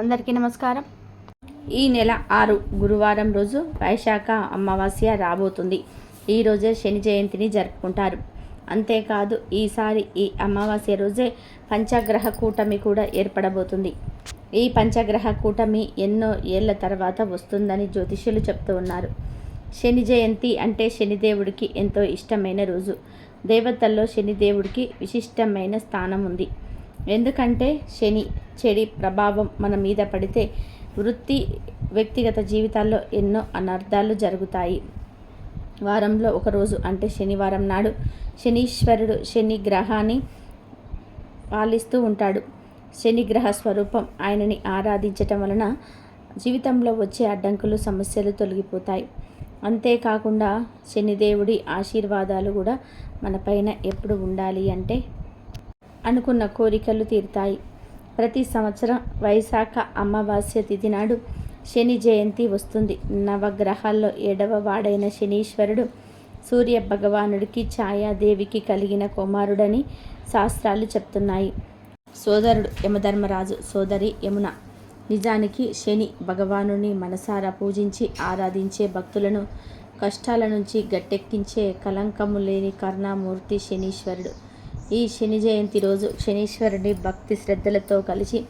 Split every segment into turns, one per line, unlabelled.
అందరికీ నమస్కారం. ఈ నెల ఆరు గురువారం రోజు వైశాఖ అమావాస్య రాబోతుంది. ఈ రోజే శని జయంతిని జరుపుకుంటారు. అంతేకాదు ఈసారి ఈ అమావాస్య రోజే పంచగ్రహ కూటమి కూడా ఏర్పడబోతుంది. ఈ పంచగ్రహ కూటమి ఎన్నో ఏళ్ళ తర్వాత వస్తుందని జ్యోతిష్యులు చెప్తూ ఉన్నారు. శని జయంతి అంటే శనిదేవుడికి ఎంతో ఇష్టమైన రోజు. దేవతల్లో శనిదేవుడికి విశిష్టమైన స్థానం ఉంది. ఎందుకంటే శని చెడి ప్రభావం మన మీద పడితే వృత్తి వ్యక్తిగత జీవితాల్లో ఎన్నో అనర్థాలు జరుగుతాయి. వారంలో ఒకరోజు అంటే శనివారం నాడు శనీశ్వరుడు శని గ్రహాన్ని పాలిస్తూ ఉంటాడు. శని గ్రహ స్వరూపం ఆయనని ఆరాధించటం వలన జీవితంలో వచ్చే అడ్డంకులు సమస్యలు తొలగిపోతాయి. అంతేకాకుండా శనిదేవుడి ఆశీర్వాదాలు కూడా మనపైన ఎప్పుడు ఉండాలి అంటే అనుకున్న కోరికలు తీరుతాయి. ప్రతి సంవత్సరం వైశాఖ అమావాస్య తిథి నాడు శని జయంతి వస్తుంది. నవగ్రహాల్లో ఏడవ వాడైన శనీశ్వరుడు సూర్య భగవానుడికి ఛాయాదేవికి కలిగిన కుమారుడని శాస్త్రాలు చెప్తున్నాయి. సోదరుడు యమధర్మరాజు సోదరి యమున. నిజానికి శని భగవానుని మనసారా పూజించి ఆరాధించే భక్తులను కష్టాల నుంచి గట్టెక్కించే కలంకము లేని కరుణామూర్తి శనీశ్వరుడు. ఈ శని జయంతి రోజు శనీశ్వరుని భక్తి శ్రద్ధలతో కలిసి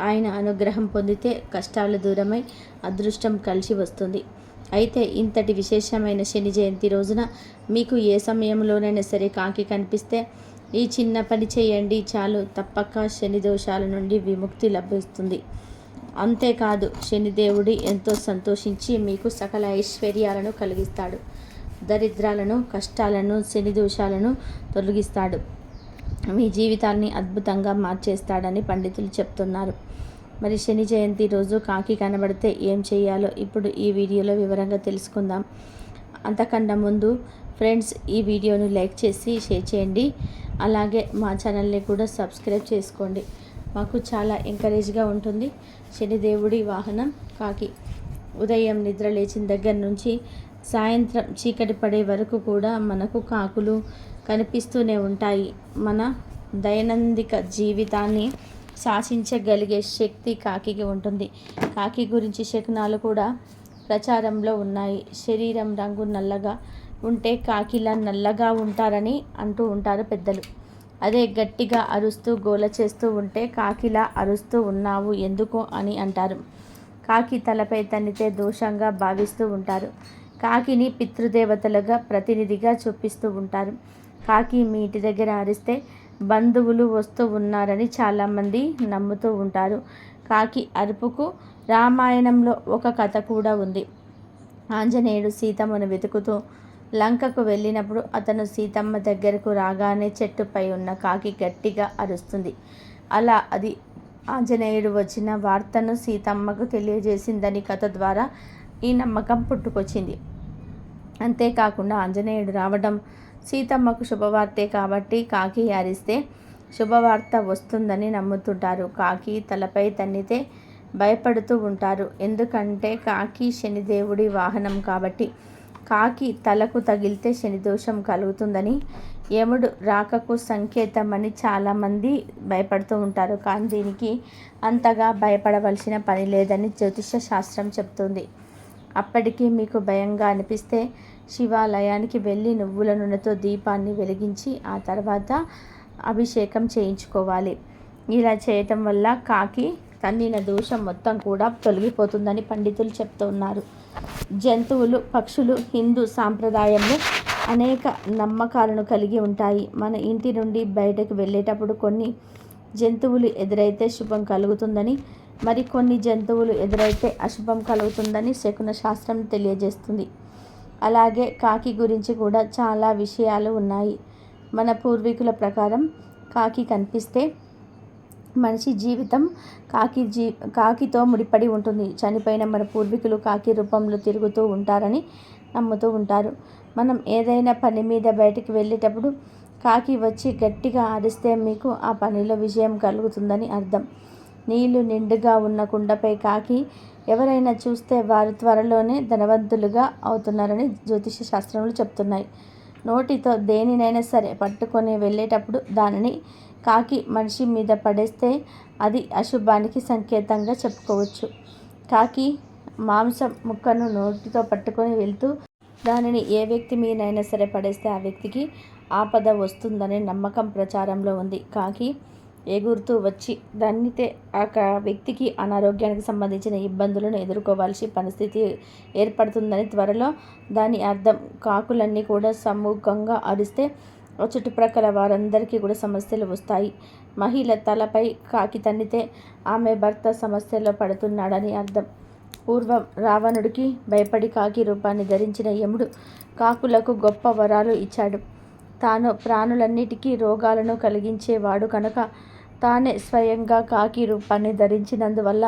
ఆయన అనుగ్రహం పొందితే కష్టాలు దూరమై అదృష్టం కలిసి వస్తుంది. అయితే ఇంతటి విశేషమైన శని జయంతి రోజున మీకు ఏ సమయంలోనైనా సరే కాకి కనిపిస్తే ఈ చిన్న పని చేయండి చాలు. తప్పక శని దోషాల నుండి విముక్తి లభిస్తుంది. అంతేకాదు శనిదేవుడి ఎంతో సంతోషించి మీకు సకల ఐశ్వర్యాలను కలిగిస్తాడు. దరిద్రాలను కష్టాలను శని దోషాలను తొలగిస్తాడు. మీ జీవితాన్ని అద్భుతంగా మార్చేస్తాడని పండితులు చెప్తున్నారు. మరి శని జయంతి రోజు కాకి కనబడితే ఏం చేయాలో ఇప్పుడు ఈ వీడియోలో వివరంగా తెలుసుకుందాం. అంతకన్నా ముందు ఫ్రెండ్స్ ఈ వీడియోను లైక్ చేసి షేర్ చేయండి. అలాగే మా ఛానల్ని కూడా సబ్స్క్రైబ్ చేసుకోండి. మాకు చాలా ఎంకరేజ్గా ఉంటుంది శనిదేవుడి వాహనం కాకి. ఉదయం నిద్ర లేచిన దగ్గర నుంచి సాయంత్రం చీకటి పడే వరకు కూడా మనకు కాకులు కనిపిస్తూనే ఉంటాయి. మన దైనందిక జీవితాన్ని శాసించగలిగే శక్తి కాకికి ఉంటుంది. కాకి గురించి శకునాలు కూడా ప్రచారంలో ఉన్నాయి. శరీరం రంగు నల్లగా ఉంటే కాకిలా నల్లగా ఉంటారని అంటూ ఉంటారు పెద్దలు. అదే గట్టిగా అరుస్తూ గోల చేస్తూ ఉంటే కాకిలా అరుస్తూ ఉన్నావు ఎందుకు అని అంటారు. కాకి తలపై తన్నితే దోషంగా భావిస్తూ ఉంటారు. కాకిని పితృదేవతలుగా ప్రతినిధిగా చూపిస్తూ ఉంటారు. కాకి మీ ఇంటి దగ్గర అరిస్తే బంధువులు వస్తూ ఉన్నారని చాలామంది నమ్ముతూ ఉంటారు. కాకి అరుపుకు రామాయణంలో ఒక కథ కూడా ఉంది. ఆంజనేయుడు సీతమ్మను వెతుకుతూ లంకకు వెళ్ళినప్పుడు అతను సీతమ్మ దగ్గరకు రాగానే చెట్టుపై ఉన్న కాకి గట్టిగా అరుస్తుంది. అలా అది ఆంజనేయుడు వచ్చిన వార్తను సీతమ్మకు తెలియజేసిందని కథ ద్వారా ఈ నమ్మకం పుట్టుకొచ్చింది. అంతేకాకుండా ఆంజనేయుడు రావడం సీతమ్మకు శుభవార్తే కాబట్టి కాకి ఆరిస్తే శుభవార్త వస్తుందని నమ్ముతుంటారు. కాకి తలపై తన్నితే భయపడుతూ ఉంటారు. ఎందుకంటే కాకి శనిదేవుడి వాహనం కాబట్టి కాకి తలకు తగిలితే శనిదోషం కలుగుతుందని యముడు రాకకు సంకేతమని చాలామంది భయపడుతూ ఉంటారు. కానీ దీనికి అంతగా భయపడవలసిన పని లేదని జ్యోతిష శాస్త్రం చెప్తుంది. అప్పటికీ మీకు భయంగా అనిపిస్తే శివాలయానికి వెళ్ళి నువ్వుల నూనెతో దీపాన్ని వెలిగించి ఆ తర్వాత అభిషేకం చేయించుకోవాలి. ఇలా చేయటం వల్ల కాకి తన్నిన దోషం మొత్తం కూడా తొలగిపోతుందని పండితులు చెప్తూ ఉన్నారు జంతువులు పక్షులు హిందూ సాంప్రదాయంలో అనేక నమ్మకాలను కలిగి ఉంటాయి. మన ఇంటి నుండి బయటకు వెళ్ళేటప్పుడు కొన్ని జంతువులు ఎదురైతే శుభం కలుగుతుందని మరి కొన్ని జంతువులు ఎదురైతే అశుభం కలుగుతుందని శకున శాస్త్రం తెలియజేస్తుంది. అలాగే కాకి గురించి కూడా చాలా విషయాలు ఉన్నాయి. మన పూర్వీకుల ప్రకారం కాకి కనిపిస్తే మనిషి జీవితం కాకి జీ కాకితో ముడిపడి ఉంటుంది. చనిపోయిన మన పూర్వీకులు కాకి రూపంలో తిరుగుతూ ఉంటారని నమ్ముతూ ఉంటారు. మనం ఏదైనా పని మీద బయటికి వెళ్ళేటప్పుడు కాకి వచ్చి గట్టిగా ఆడిస్తే మీకు ఆ పనిలో విజయం కలుగుతుందని అర్థం. నీళ్ళు నిండుగా ఉన్న కుండపై కాకి ఎవరైనా చూస్తే వారు త్వరలోనే ధనవంతులుగా అవుతున్నారని జ్యోతిష శాస్త్రములు చెప్తున్నాయి. నోటితో దేనినైనా సరే పట్టుకొని వెళ్ళేటప్పుడు దానిని కాకి మనిషి మీద పడేస్తే అది అశుభానికి సంకేతంగా చెప్పుకోవచ్చు. కాకి మాంసం ముక్కను నోటితో పట్టుకొని వెళ్తూ దానిని ఏ వ్యక్తి మీదైనా సరే పడేస్తే ఆ వ్యక్తికి ఆపద వస్తుందనే నమ్మకం ప్రచారంలో ఉంది. కాకి ఎగురుతూ వచ్చి దాన్నితే ఆ వ్యక్తికి అనారోగ్యానికి సంబంధించిన ఇబ్బందులను ఎదుర్కోవాల్సి పరిస్థితి ఏర్పడుతుందని త్వరలో దాని అర్థం. కాకులన్నీ కూడా సమూహంగా అరిస్తే చుట్టుప్రక్కల వారందరికీ కూడా సమస్యలు వస్తాయి. మహిళ తలపై కాకి తన్నితే ఆమె భర్త సమస్యల్లో పడుతున్నాడని అర్థం. పూర్వం రావణుడికి భయపడి కాకి రూపాన్ని ధరించిన యముడు కాకులకు గొప్ప వరాలు ఇచ్చాడు. తాను ప్రాణులన్నిటికీ రోగాలను కలిగించేవాడు కనుక తానే స్వయంగా కాకి రూపాన్ని ధరించినందువల్ల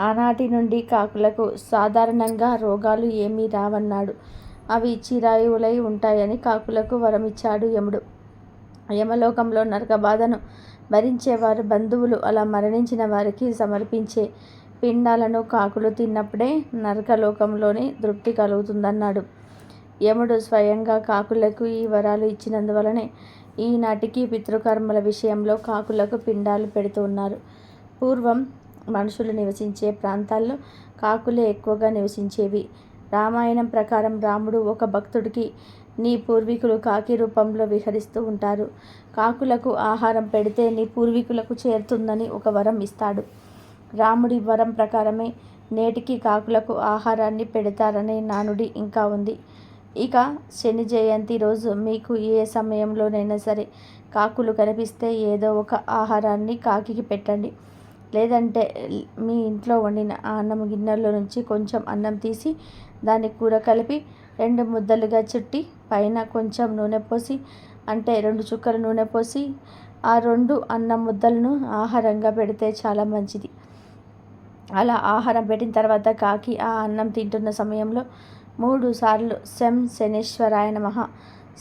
ఆనాటి నుండి కాకులకు సాధారణంగా రోగాలు ఏమీ రావన్నాడు. అవి చిరాయువులై ఉంటాయని కాకులకు వరమిచ్చాడు యముడు. యమలోకంలో నరకబాధను భరించేవారు బంధువులు అలా మరణించిన వారికి సమర్పించే పిండాలను కాకులు తిన్నప్పుడే నరకలోకంలోనే తృప్తి కలుగుతుందన్నాడు. యముడు స్వయంగా కాకులకు ఈ వరాలు ఇచ్చినందువలనే ఈనాటికి పితృకర్మల విషయంలో కాకులకు పిండాలు పెడుతూ ఉన్నారు. పూర్వం మనుషులు నివసించే ప్రాంతాల్లో కాకులే ఎక్కువగా నివసించేవి. రామాయణం ప్రకారం రాముడు ఒక భక్తుడికి నీ పూర్వీకులు కాకి రూపంలో విహరిస్తూ ఉంటారు. కాకులకు ఆహారం పెడితే నీ పూర్వీకులకు చేరుతుందని ఒక వరం ఇస్తాడు. రాముడి వరం ప్రకారమే నేటికి కాకులకు ఆహారాన్ని పెడతారనే నానుడి ఇంకా ఉంది. ఇక శని జయంతి రోజు మీకు ఏ సమయంలోనైనా సరే కాకులు కనిపిస్తే ఏదో ఒక ఆహారాన్ని కాకికి పెట్టండి. లేదంటే మీ ఇంట్లో వండిన అన్నం గిన్నెలో నుంచి కొంచెం అన్నం తీసి దాన్ని కూర కలిపి రెండు ముద్దలుగా చుట్టి పైన కొంచెం నూనె పోసి అంటే రెండు చుక్కల నూనె పోసి ఆ రెండు అన్నం ముద్దలను ఆహారంగా పెడితే చాలా మంచిది. అలా ఆహారం పెట్టిన తర్వాత కాకి ఆ అన్నం తింటున్న సమయంలో మూడు సార్లు శం శనేశ్వరాయ నమ.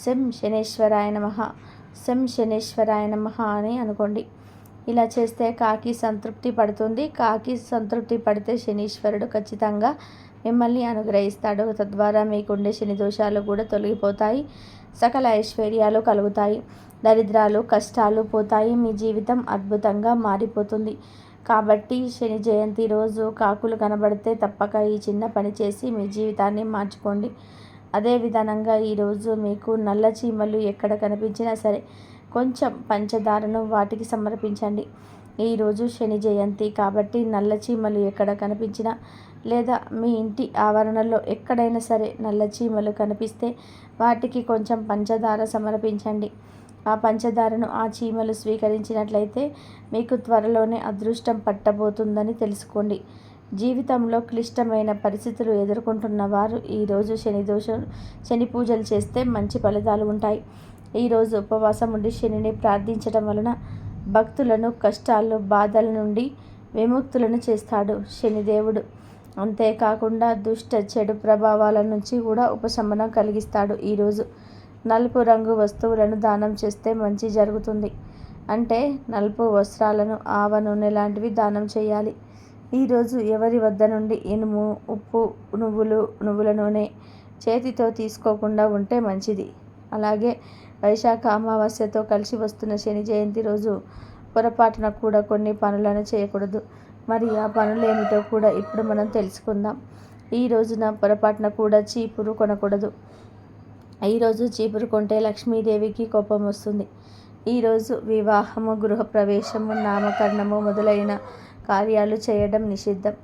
శం శనేశ్వరాయ నమ. శం శనేశ్వరాయ నమ అని అనుకోండి. ఇలా చేస్తే కాకి సంతృప్తి పడుతుంది. కాకి సంతృప్తి పడితే శనీశ్వరుడు ఖచ్చితంగా మిమ్మల్ని అనుగ్రహిస్తాడు. తద్వారా మీకుండే శని దోషాలు కూడా తొలగిపోతాయి. సకల ఐశ్వర్యాలు కలుగుతాయి. దరిద్రాలు కష్టాలు పోతాయి. మీ జీవితం అద్భుతంగా మారిపోతుంది. కాబట్టి శని జయంతి రోజు కాకులు కనబడితే తప్పక ఈ చిన్న పని చేసి మీ జీవితాన్ని మార్చుకోండి. అదే విధానంగా ఈరోజు మీకు నల్ల చీమలు ఎక్కడ కనిపించినా సరే కొంచెం పంచదారను వాటికి సమర్పించండి. ఈరోజు శని జయంతి కాబట్టి నల్ల చీమలు ఎక్కడ కనిపించినా లేదా మీ ఇంటి ఆవరణలో ఎక్కడైనా సరే నల్ల చీమలు కనిపిస్తే వాటికి కొంచెం పంచదార సమర్పించండి. ఆ పంచదారను ఆ చీమలు స్వీకరించినట్లయితే మీకు త్వరలోనే అదృష్టం పట్టబోతుందని తెలుసుకోండి. జీవితంలో క్లిష్టమైన పరిస్థితులు ఎదుర్కొంటున్న వారు ఈరోజు శని దోషం శని పూజలు చేస్తే మంచి ఫలితాలు ఉంటాయి. ఈరోజు ఉపవాసం ఉండి శనిని ప్రార్థించడం వలన భక్తులను కష్టాలు బాధల నుండి విముక్తులను చేస్తాడు శనిదేవుడు అంతేకాకుండా దుష్ట చెడు ప్రభావాల నుంచి కూడా ఉపశమనం కలిగిస్తాడు ఈరోజు నలుపు రంగు వస్తువులను దానం చేస్తే మంచి జరుగుతుంది. అంటే నలుపు వస్త్రాలను ఆవ నూనె లాంటివి దానం చేయాలి. ఈరోజు ఎవరి వద్ద నుండి ఇనుము ఉప్పు నువ్వులు నువ్వుల నూనె చేతితో తీసుకోకుండా ఉంటే మంచిది. అలాగే వైశాఖ అమావాస్యతో కలిసి వస్తున్న శని జయంతి రోజు పొరపాటున కూడా కొన్ని పనులను చేయకూడదు. మరి ఆ పనులు ఏమిటో కూడా ఇప్పుడు మనం తెలుసుకుందాం. ఈ రోజున పొరపాటున కూడా చీపురు కొనకూడదు. ఈరోజు చీపురు కొంటే లక్ష్మీదేవికి కోపం వస్తుంది. ఈరోజు వివాహము గృహప్రవేశము నామకరణము మొదలైన కార్యాలు చేయడం నిషిద్ధం.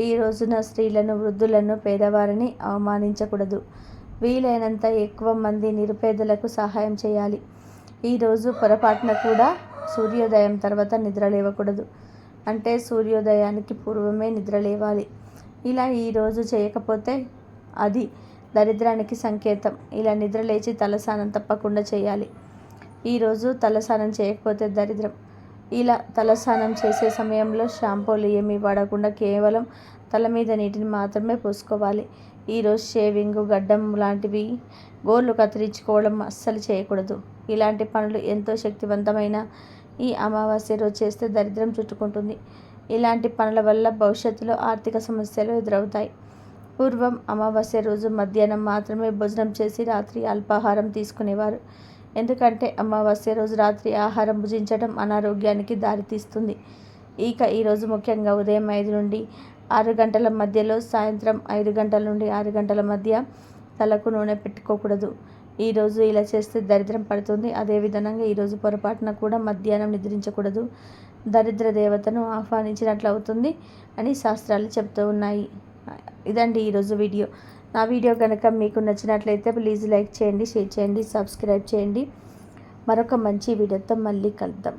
ఈ రోజున స్త్రీలను వృద్ధులను పేదవారిని అవమానించకూడదు. వీలైనంత ఎక్కువ మంది నిరుపేదలకు సహాయం చేయాలి. ఈరోజు పొరపాటున కూడా సూర్యోదయం తర్వాత నిద్ర లేవకూడదు. అంటే సూర్యోదయానికి పూర్వమే నిద్ర లేవాలి. ఇలా ఈరోజు చేయకపోతే అది దరిద్రానికి సంకేతం. ఇలా నిద్ర లేచి తలస్నానం తప్పకుండా చేయాలి. ఈరోజు తలస్నానం చేయకపోతే దరిద్రం. ఇలా తలస్నానం చేసే సమయంలో షాంపూలు ఏమీ వాడకుండా కేవలం తల మీద నీటిని మాత్రమే పోసుకోవాలి. ఈరోజు షేవింగ్ గడ్డం లాంటివి గోర్లు కత్తిరించుకోవడం అస్సలు చేయకూడదు. ఇలాంటి పనులు ఎంతో శక్తివంతమైన ఈ అమావాస్య రోజు చేస్తే దరిద్రం చుట్టుకుంటుంది. ఇలాంటి పనుల వల్ల భవిష్యత్తులో ఆర్థిక సమస్యలు ఎదురవుతాయి. పూర్వం అమావాస్య రోజు మధ్యాహ్నం మాత్రమే భోజనం చేసి రాత్రి అల్పాహారం తీసుకునేవారు. ఎందుకంటే అమావాస్య రోజు రాత్రి ఆహారం భుజించడం అనారోగ్యానికి దారితీస్తుంది. ఇక ఈరోజు ముఖ్యంగా ఉదయం ఐదు నుండి ఆరు గంటల మధ్యలో సాయంత్రం ఐదు గంటల నుండి ఆరు గంటల మధ్య తలకు నూనె పెట్టుకోకూడదు. ఈరోజు ఇలా చేస్తే దరిద్రం పడుతుంది. అదేవిధంగా ఈరోజు పొరపాటున కూడా మధ్యాహ్నం నిద్రించకూడదు. దరిద్ర దేవతను ఆహ్వానించినట్లు అవుతుంది అని శాస్త్రాలు చెప్తూ ఉన్నాయి. ఇదండి ఈరోజు వీడియో. నా వీడియో కనుక మీకు నచ్చినట్లయితే ప్లీజ్ లైక్ చేయండి షేర్ చేయండి సబ్స్క్రైబ్ చేయండి. మరొక మంచి వీడియోతో మళ్ళీ కలుద్దాం.